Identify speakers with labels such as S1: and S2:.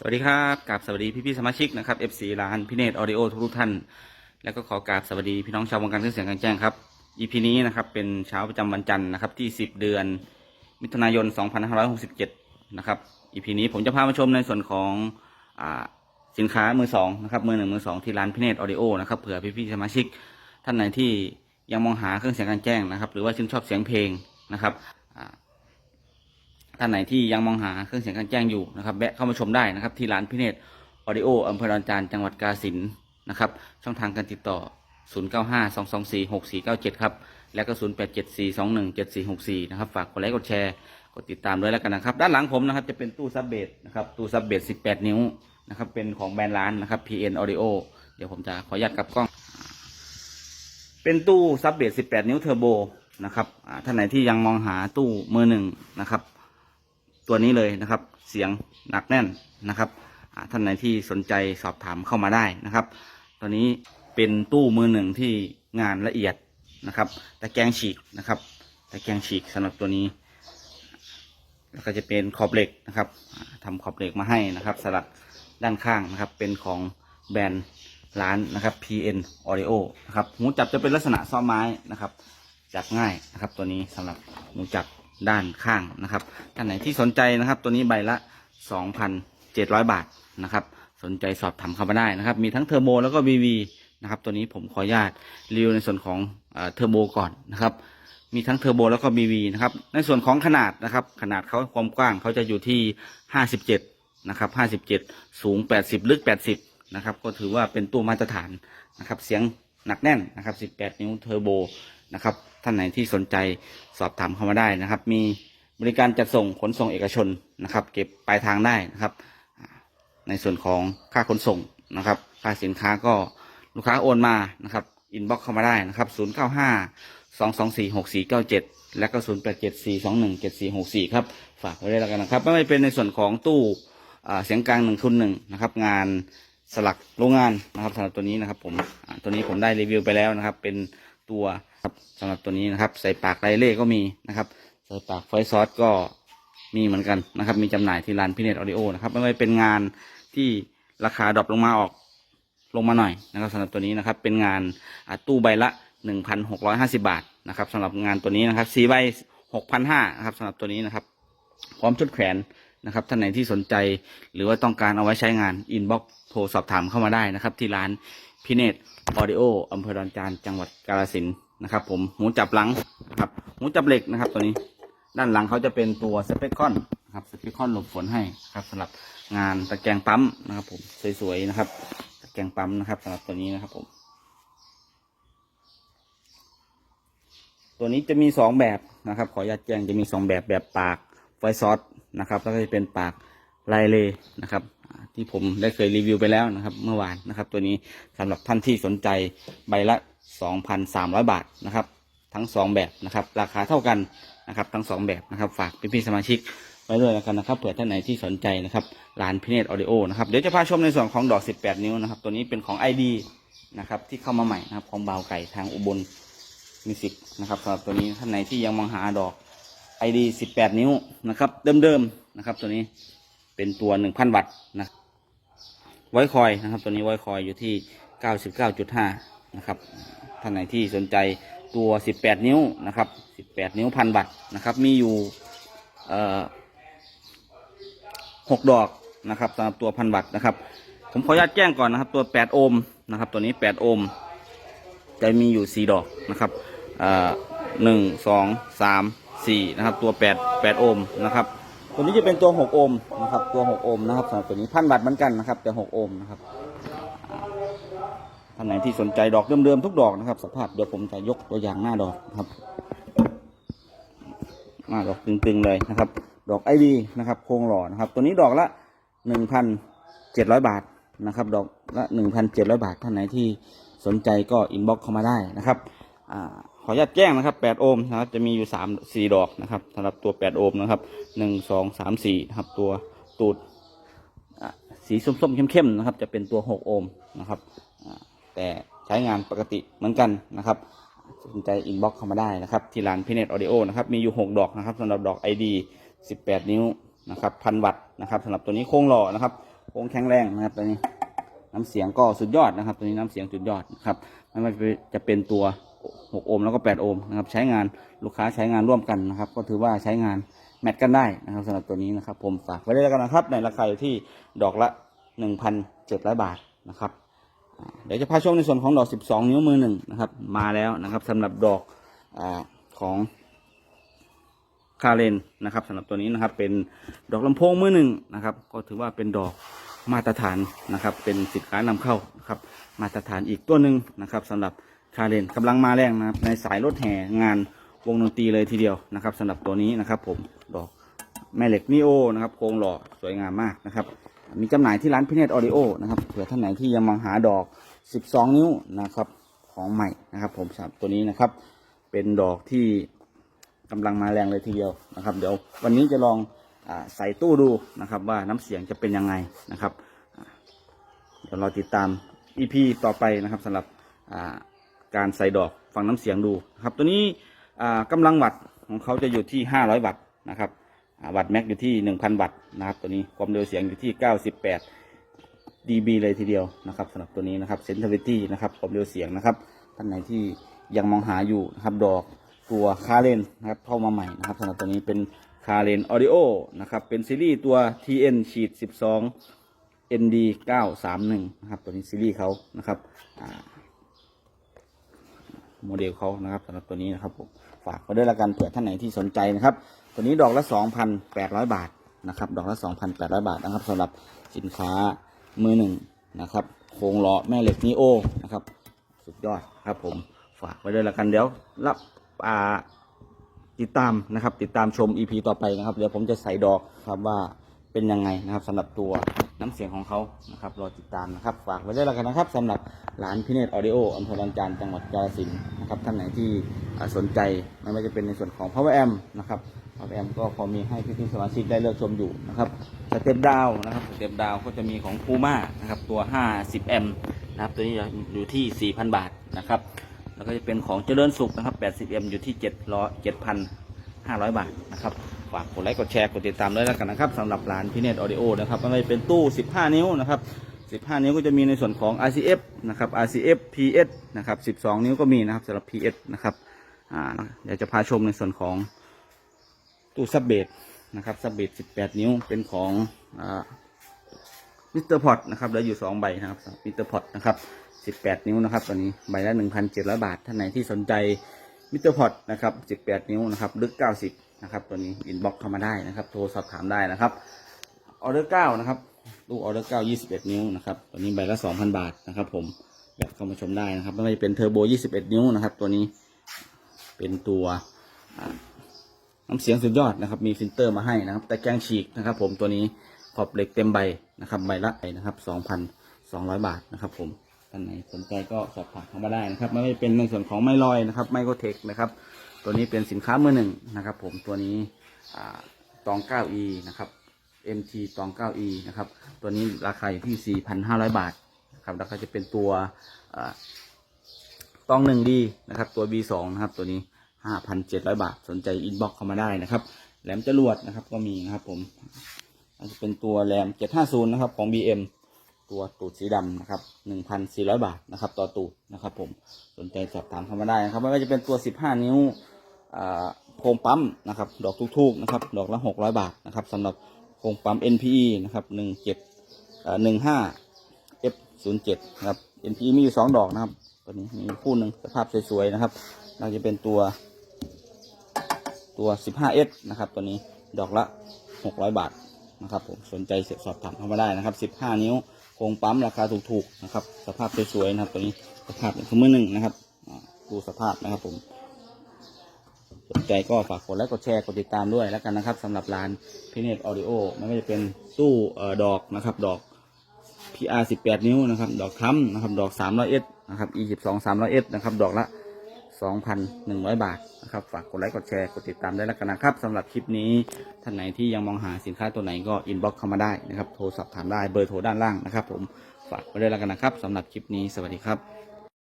S1: สวัสดีครับกราบสวัสดีพี่พี่สมาชิกนะครับ FC ร้านพีเนตออดิโอทุกท่าน แล้วก็ขอกราบสวัสดีพี่น้องชาววงการเครื่องเสียงกลางแจ้งครับ EP นี้นะครับเป็นเช้าประจำวันจันทร์นะครับที่ 10 เดือน มิถุนายน 2567 นะครับ EP นี้ผมจะพามาชมในส่วนของอสินค้ามือสองนะครับมือหนึ่งมือสองที่ร้านพีเนตออดิโอนะครับเผื่อพี่พี่สมาชิกท่านไหนที่ยังมองหาเครื่องเสียงกลางแจ้งนะครับ หรือว่าชื่นชอบเสียงเพลงนะครับ ท่านไหนที่ยังมองหาเครื่องเสียงกลางแจ้งอยู่นะครับแวะเข้ามาชมได้นะครับ ที่ร้านพิเนตออดิโออำเภอดอนจานจังหวัดกาฬสินธุ์นะครับ ช่องทางการติดต่อ 0952246497 ครับ และก็ 0874217464 นะครับ ฝากกดไลค์กดแชร์ กดติดตามด้วยแล้วกันนะครับ ด้านหลังผมนะครับจะเป็นตู้ซับเบสนะครับ ตู้ซับเบส18 นิ้วนะครับ เป็นของแบรนด์ร้านนะครับ PN Audio เดี๋ยวผมจะขออนุญาตกลับกล้อง เป็นตู้ซับเบส18 นิ้วเทอร์โบนะครับท่านไหนที่ยังมองหาตู้มือหนึ่งนะครับ ตัวนี้เลยนะครับ เสียงหนักแน่นนะครับท่านไหนที่สนใจสอบถามเข้ามาได้นะครับตัวนี้เป็นตู้มือหนึ่งที่งานละเอียดนะครับตะแกรงฉีกนะครับตะแกรงฉีกสำหรับตัวนี้ แล้วก็จะเป็นขอบเหล็กนะครับอ่าทำขอบเหล็กมาให้นะครับ สลักด้านข้างนะครับ เป็นของแบรนด์ร้านนะครับ PN Audio นะครับหูจับจะเป็นลักษณะซ้อมไม้นะครับ จับง่ายนะครับ ตัวนี้สำหรับหูจับ ด้านข้างนะครับ ท่านไหนที่สนใจนะครับ ตัวนี้ใบละ 2,700 บาทนะครับ สนใจสอบถามเข้ามาได้นะครับ มีทั้งเทอร์โบแล้วก็ VV นะครับตัวนี้ผมขออนุญาตรีวิวในส่วนของเอเทอร์โบก่อนนะครับ มีทั้งเทอร์โบแล้วก็ BV นะครับ ในส่วนของขนาดนะครับ ขนาดเขาความกว้างเขาจะอยู่ที่ 57 นะครับ 57 สูง 80 ลึก 80 นะครับ ก็ถือว่าเป็นตู้มาตรฐานนะครับ เสียงหนักแน่นนะครับ 18 นิ้วเทอร์โบ นะครับ ท่านไหนที่สนใจสอบถามเข้ามาได้นะครับ มีบริการจัดส่งขนส่งเอกชนนะครับ เก็บปลายทางได้นะครับ ในส่วนของค่าขนส่งนะครับ ค่าสินค้าก็ลูกค้าโอนมานะครับอินบ็อกเข้ามาได้นะครับ0 9 5 2 2 4 6 4 9 7 และก็ 0 8 7 4 2 1 7 4 6 4 ครับ ฝากไว้ด้วยแล้วกันนะครับ ไม่ว่าเป็นในส่วนของตู้เสียงกลางหนึ่งทุนหนึ่งนะครับ งานสลักโรงงานนะครับสำหรับตัวนี้นะครับผมตัวนี้ผมได้รีวิวไปแล้วนะครับ เป็นตัวครับสำหรับตัวนี้นะครับ ใส่ปากไรเล่ก็มีนะครับ ใส่ปากไฟซอสก็มีเหมือนกันนะครับ มีจำหน่ายที่ร้านพิเนตออดิโอนะครับไม่ว่าเป็นงานที่ราคาดรอปลงมาออกลงมาหน่อยนะครับสำหรับตัวนี้นะครับ เป็นงานตู้ใบละหนึ่งพันหกร้อยห้าสิบาทนะครับสำหรับงานตัวนี้นะครับสีใบหกพันห้านะครับสำหรับตัวนี้นะครับ พร้อมชุดแขวนนะครับท่านไหนที่สนใจหรือว่าต้องการเอาไว้ใช้งานอินบ็อกโทรสอบถามเข้ามาได้นะครับ ที่ร้านพิเนตออดิโออำเภอดอนจานจังหวัดกาฬสินธุ์ นะครับ ผมหูจับหลังนะครับหูจับเหล็กนะครับ ตัวนี้ด้านหลังเขาจะเป็นตัวสเปคคอนนะครับสเปคคอนหลบฝนให้ครับสำหรับงานตะแกรงปั๊มนะครับ ผมสวยๆนะครับตะแกรงปั๊มนะครับสำหรับตัวนี้นะครับผม ตัวนี้จะมีสองแบบนะครับ ขออนุญาตแจ้งจะมีสองแบบแบบปากไฟซอสนะครับแล้วก็จะเป็นปากไลเลนะครับ ที่ผมได้เคยรีวิวไปแล้วนะครับ เมื่อวานนะครับ ตัวนี้สำหรับท่านที่สนใจใบละ 2,300 บาทนะครับ ทั้งสองแบบนะครับ ราคาเท่ากันนะครับ ทั้งสองแบบนะครับ ฝากพี่ๆสมาชิกไว้ด้วยแล้วกันนะครับเผื่อท่านไหนที่สนใจนะครับร้านพิเนตออดิโอนะครับเดี๋ยวจะพาชมในส่วนของดอก 18 นิ้วนะครับ ตัวนี้เป็นของ ID นะครับที่เข้ามาใหม่นะครับของบาวไก่ทางอุบลมิสิกนะครับสำหรับตัวนี้ท่านไหนที่ยังมองหาดอก ID 18 นิ้วนะครับเดิมๆนะครับ ตัวนี้เป็นตัว 1,000 วัตต์นะไว้คอยนะครับ ตัวนี้ไว้คอยอยู่ที่ 99.5 นะครับท่านไหนที่สนใจตัว 18 นิ้วนะครับ 18 นิ้วพันวัตต์นะครับ มีอยู่6ดอกนะครับสำหรับตัวพันวัตต์นะครับ ผมขออนุญาตแจ้งก่อนนะครับตัว 8 โอห์มนะครับ ตัวนี้ 8 โอห์มจะมีอยู่สี่ดอกนะครับหนึ่งสองสามสี่นะครับ ตัวแปดแปดโอห์มนะครับ ตัวนี้จะเป็นตัวหกโอห์มนะครับ ตัวหกโอห์มนะครับสำหรับตัวนี้พันวัตต์เหมือนกันนะครับแต่หกโอห์มนะครับ ท่านไหนที่สนใจดอกเดิมๆทุกดอกนะครับ สภาพเดี๋ยวผมจะยกตัวอย่างหน้าดอกครับหน้าดอกตึงๆเลยนะครับ ดอกไอดีนะครับ โครงหล่อนะครับ ตัวนี้ดอกละหนึ่งพันเจ็ดร้อยบาทนะครับ ดอกละหนึ่งพันเจ็ดร้อยบาท ท่านไหนที่สนใจก็อินบ็อกซ์เข้ามาได้นะครับอขออนุญาตแจ้งนะครับแปดโอห์มนะครับจะมีอยู่สามสี่ดอกนะครับสำหรับตัวแปดโอห์มนะครับหนึ่งสองสามสี่นะครับตัวตูดสีส้มๆเข้มๆนะครับ จะเป็นตัวหกโอห์มนะครับ แต่ใช้งานปกติเหมือนกันนะครับสนใจอินบ็อกเข้ามาได้นะครับ ที่ร้านพิเนตออเดโอนะครับ มีอยู่ 6 ดอกนะครับสำหรับดอก ID 18 นิ้วนะครับพันวัตต์นะครับสำหรับตัวนี้โค้งหล่อนะครับโค้งแข็งแรงนะครับตัวนี้น้ำเสียงก็สุดยอดนะครับ ตัวนี้น้ำเสียงสุดยอดนะครับไม่ว่าจะเป็นตัว 6 โอห์มแล้วก็ 8 โอห์มนะครับใช้งานลูกค้าใช้งานร่วมกันนะครับ ก็ถือว่าใช้งานแมทกันได้นะครับสำหรับตัวนี้นะครับ ผมฝากไว้ด้วยแล้วกันนะครับ ในราคาอยู่ที่ดอกละ 1,700 บาทนะครับ เดี๋ยวจะพาชมในส่วนของดอก 12 นิ้วมือหนึ่งนะครับ มาแล้วนะครับสำหรับดอกอของคาเรนนะครับสำหรับตัวนี้นะครับ เป็นดอกลำโพงมือหนึ่งนะครับ ก็ถือว่าเป็นดอกมาตรฐานนะครับ เป็นสินค้านำเข้านะครับ มาตรฐานอีกตัวหนึ่งนะครับสำหรับคาเรนกำลังมาแรงนะครับ ในสายรถแห่งานวงดนตรีเลยทีเดียวนะครับสำหรับตัวนี้นะครับ ผมดอกแม่เหล็กนิโอนะครับโครงหล่อสวยงามมากนะครับ มีจำหน่ายที่ร้านพิเนตออดิโอนะครับเผื่อท่านไหนที่ยังมองหาดอก 12 นิ้วนะครับของใหม่นะครับ ผมสำหรับตัวนี้นะครับ เป็นดอกที่กำลังมาแรงเลยทีเดียวนะครับ เดี๋ยววันนี้จะลองอใส่ตู้ดูนะครับ ว่าน้ำเสียงจะเป็นยังไงนะครับ เดี๋ยวเราติดตาม EP ต่อไปนะครับสำหรับการใส่ดอกฟังน้ำเสียงดูครับ ตัวนี้กำลังวัตต์ของเขาจะอยู่ที่ 500 วัตต์นะครับ วัตต์แม็กอยู่ที่ 1,000 วัตต์นะครับตัวนี้ความเร็วเสียงอยู่ที่ 98 dB เลยทีเดียวนะครับสำหรับตัวนี้นะครับ sensitivity นะครับความเร็วเสียงนะครับท่านไหนที่ยังมองหาอยู่นะครับดอกตัวคาเลนนะครับเข้ามาใหม่นะครับสำหรับตัวนี้เป็นคาเลนออดิโอนะครับเป็นซีรีส์ตัว TN ฉีด12 ND 931นะครับตัวนี้ซีรีส์เขานะครับโมเดลเขานะครับสำหรับตัวนี้นะครับผมฝากไว้ด้วยละกันเผื่อท่านไหนที่สนใจนะครับ ตัวนี้ดอกละ 2,800 บาทนะครับ ดอกละ 2,800 บาทนะครับสำหรับสินค้ามือหนึ่งนะครับ โครงล้อแม่เหล็กนีโอนะครับ สุดยอดครับผมฝากไว้ด้วยละกันเดี๋ยวรับอ่าติดตามนะครับ ติดตามชม EP ต่อไปนะครับ เดี๋ยวผมจะใส่ดอกครับว่าเป็นยังไงนะครับสำหรับตัวน้ำเสียงของเขานะครับรอติดตามนะครับ ฝากไว้ด้วยแล้วกันนะครับสำหรับร้านพิเนตออดิโออำเภอบางจานจังหวัดกาฬสินธุ์นะครับท่านไหนที่สนใจไม่ว่าจะเป็นในส่วนของ Power Amp นะครับ Power Amp ก็พอมีให้พี่ๆสมาชิกได้เลือกชมอยู่นะครับสเต็ปดาวนะครับสเต็ปดาวก็จะมีของ Puma นะครับตัว 50 แอมนะครับตัวนี้อยู่ที่ 4,000 บาทนะครับแล้วก็จะเป็นของเจริญสุขนะครับ 80M อยู่ที่700 7,500 บาทนะครับฝากกดไลค์กดแชร์กดติดตามด้วยแล้วกันนะครับสำหรับร้านพิเนตออดิโอนะครับไม่ว่าจะเป็นตู้ 15 นิ้วนะครับ15 นิ้วก็จะมีในส่วนของ RCF นะครับ RCF PS นะครับ 12 นิ้วก็มีนะครับสำหรับ PS นะครับอ่าเดี๋ยวจะพาชมในส่วนของ ตู้ซับเบสนะครับซับเบส18นิ้วเป็นของมิสเตอร์พอตนะครับเหลืออยู่สองใบนะครับมิสเตอร์พอตนะครับสิบแปดนิ้วนะครับตอนนี้ใบละหนึ่งพันเจ็ดร้อยบาท ท่านไหนที่สนใจมิสเตอร์พอตนะครับสิบแปดนิ้วนะครับลึกเก้าสิบนะครับตัวนี้อินบ็อกเข้ามาได้นะครับ โทรสอบถามได้นะครับออเดอร์เก้านะครับลูกออเดอร์เก้ายี่สิบเอ็ดนิ้วนะครับตัวนี้ใบละสองพันบาทนะครับ ผมแบบเข้ามาชมได้นะครับไม่ว่าจะเป็นเทอร์โบยี่สิบเอ็ดนิ้วนะครับ ตัวนี้เป็นตัว น้ำเสียงสุดยอดนะครับมีฟิลเตอร์มาให้นะครับ แต่แกงฉีกนะครับ ผมตัวนี้ขอบเหล็กเต็มใบนะครับใบละไอนะครับสองพันสองร้อยบาทนะครับ ผมท่านไหนสนใจก็สอบถามเข้ามาได้นะครับไม่เป็นในส่วนของไมลอยนะครับไมโครเทคนะครับตัวนี้เป็นสินค้ามือหนึ่งนะครับ ผมตัวนี้อ่าตอง 9e นะครับ MT ตอง 9e นะครับตัวนี้ราคาอยู่ที่4,500บาทนะครับแล้วก็จะเป็นตัวตองหนึ่งดีนะครับตัว B2 นะครับตัวนี้ ห้าพันเจ็ดร้อยบาท สนใจอินบ็อกเข้ามาได้นะครับ แหลมจรวดนะครับก็มีนะครับผมอาจจะเป็นตัวแหลมเจ็ดห้าศูนย์นะครับของ BM ตัวตูดสีดำนะครับหนึ่งพันสี่ร้อยบาทนะครับ ต่อตูดนะครับ ผม สนใจสอบถามเข้ามาได้นะครับ ไม่ว่าจะเป็นตัวสิบห้านิ้วโครงปั๊มนะครับ ดอกทุกๆนะครับ ดอกละหกร้อยบาทนะครับสำหรับโครงปั๊ม NPE นะครับหนึ่งเจ็ดหนึ่งห้า F 0 7 นะครับ NPE มีอยู่สองดอกนะครับ ตัวนี้มีคู่หนึ่งสภาพสวยๆนะครับ น่าจะเป็นตัวตัว 15S นะครับตัวนี้ดอกละ 600 บาทนะครับผมสนใจสอบถามเข้ามาได้นะครับ 15 นิ้วโครงปั๊มราคาถูกๆนะครับ สภาพสวยๆนะครับ ตัวนี้สภาพเป็นมือหนึ่งนะครับดูสภาพนะครับผมสนใจก็ฝากกดไลค์กดแชร์กดติดตามด้วยแล้วกันนะครับสำหรับร้านพิเนตออดิโอไม่ว่าจะเป็นตู้ออดอกนะครับ ดอก PR 18นิ้วนะครับ ดอกค้ำนะครับ ดอก300 s นะครับ E 12 300 s นะครับ ดอกละ 2,100 บาทนะครับ ฝากกดไลค์ กดแชร์ กดติดตามได้แล้วกันนะครับสำหรับคลิปนี้ท่านไหนที่ยังมองหาสินค้าตัวไหนก็อินบ็อกเข้ามาได้นะครับ โทรสอบถามได้เบอร์โทรด้านล่างนะครับ ผมฝากไว้ด้วยแล้วกันนะครับสำหรับคลิปนี้สวัสดีครับ